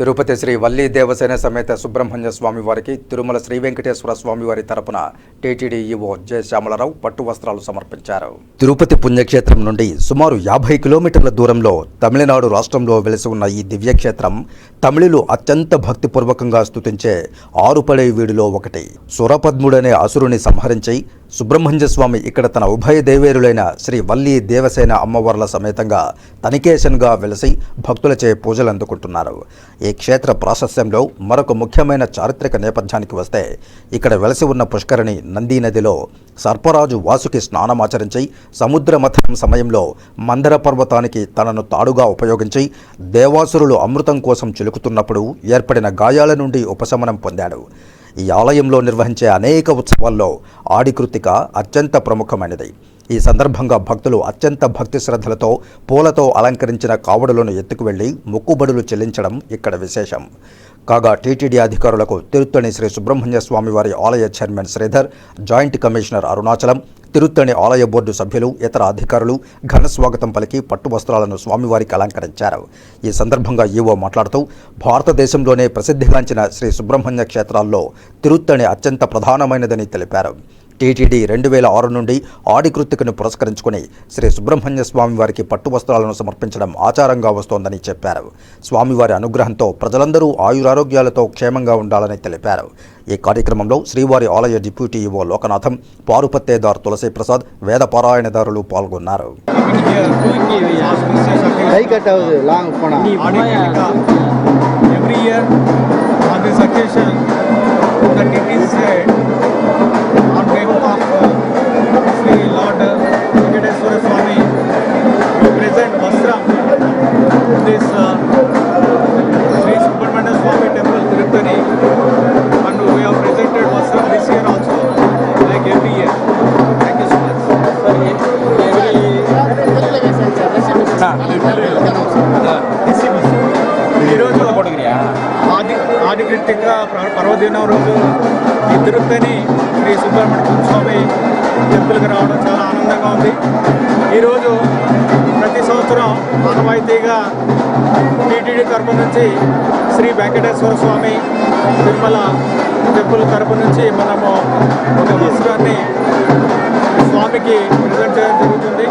తిరుపతి శ్రీ వల్లి దేవసేన సమేత సుబ్రహ్మణ్య స్వామి వారికి తిరుమల శ్రీ వెంకటేశ్వర స్వామి వారి తరపున టీటీడీ ఈవో జె శ్యామలరావు పట్టు వస్త్రాలు సమర్పించారు. తిరుపతి పుణ్యక్షేత్రం నుండి సుమారు యాభై కిలోమీటర్ల దూరంలో తమిళనాడు రాష్ట్రంలో వెలిసి ఉన్న ఈ దివ్యక్షేత్రం తమిళులు అత్యంత భక్తిపూర్వకంగా స్తుతించే ఆరుపడే వీడిలో ఒకటి. సురపద్ముడనే అసురుని సంహరించి సుబ్రహ్మణ్య స్వామి ఇక్కడ తన ఉభయ దేవేరులైన శ్రీ వల్లి దేవసేన అమ్మవార్ల సమేతంగా తనికేశన్గా వెలసి భక్తులచే పూజలు అందుకుంటున్నారు. ఈ క్షేత్ర ప్రాశస్యంలో మరొక ముఖ్యమైన చారిత్రక నేపథ్యానికి వస్తే ఇక్కడ వెలసి ఉన్న పుష్కరిణి నందీ నదిలో సర్పరాజు వాసుకి స్నానమాచరించి సముద్ర మథనం సమయంలో మందర పర్వతానికి తనను తాడుగా ఉపయోగించి దేవాసురులు అమృతం కోసం చిలుకుతున్నప్పుడు ఏర్పడిన గాయాల నుండి ఉపశమనం పొందాడు. ఈ ఆలయంలో నిర్వహించే అనేక ఉత్సవాల్లో ఆడికృతిక అత్యంత ప్రముఖమైనది. ఈ సందర్భంగా భక్తులు అత్యంత భక్తి శ్రద్ధలతో పూలతో అలంకరించిన కావడులను ఎత్తుకువెళ్ళి మొక్కుబడులు చెల్లించడం ఇక్కడ విశేషం. కాగా టీటీడీ అధికారులకు తిరుత్తణి శ్రీ సుబ్రహ్మణ్య స్వామి వారి ఆలయ chairman Sridhar joint commissioner Arunachalam Tiruttani ఆలయ బోర్డు సభ్యులు ఇతర అధికారులు ఘన స్వాగతం పలికి పట్టు వస్త్రాలను స్వామివారికి అలంకరించారు. ఈ సందర్భంగా ఈవో మాట్లాడుతూ భారతదేశంలోనే ప్రసిద్ధిగాంచిన శ్రీ సుబ్రహ్మణ్య క్షేత్రాల్లో తిరుత్తణి అత్యంత ప్రధానమైనదని తెలిపారు. టీటీడీ రెండు వేల ఆరు నుండి ఆడికృత్తికను పురస్కరించుకుని శ్రీ సుబ్రహ్మణ్య స్వామివారికి పట్టు వస్త్రాలను సమర్పించడం ఆచారంగా వస్తోందని చెప్పారు. స్వామివారి అనుగ్రహంతో ప్రజలందరూ ఆయురారోగ్యాలతో క్షేమంగా ఉండాలని తెలిపారు. ఈ కార్యక్రమంలో శ్రీవారి ఆలయ డిప్యూటీ ఈవో లోకనాథం పారుపత్తేదార్ తులసి ప్రసాద్ వేద పారాయణదారులు పాల్గొన్నారు கை ఆది ఆధికృత్యంగా పర్వదినం రోజు ఈ తిరుపతిని శ్రీ సుబ్రహ్మణ్య స్వామి టెంపుల్కి రావడం చాలా ఆనందంగా ఉంది. ఈరోజు ప్రతి సంవత్సరం ఆనవాయితీగా టీటీడీ తరపు నుంచి శ్రీ వెంకటేశ్వర స్వామి తిరుమల టెంపుల్ తరపు నుంచి మనము ఒక వస్త్రాన్ని స్వామికి ప్రజెంట్ చేయడం జరుగుతుంది.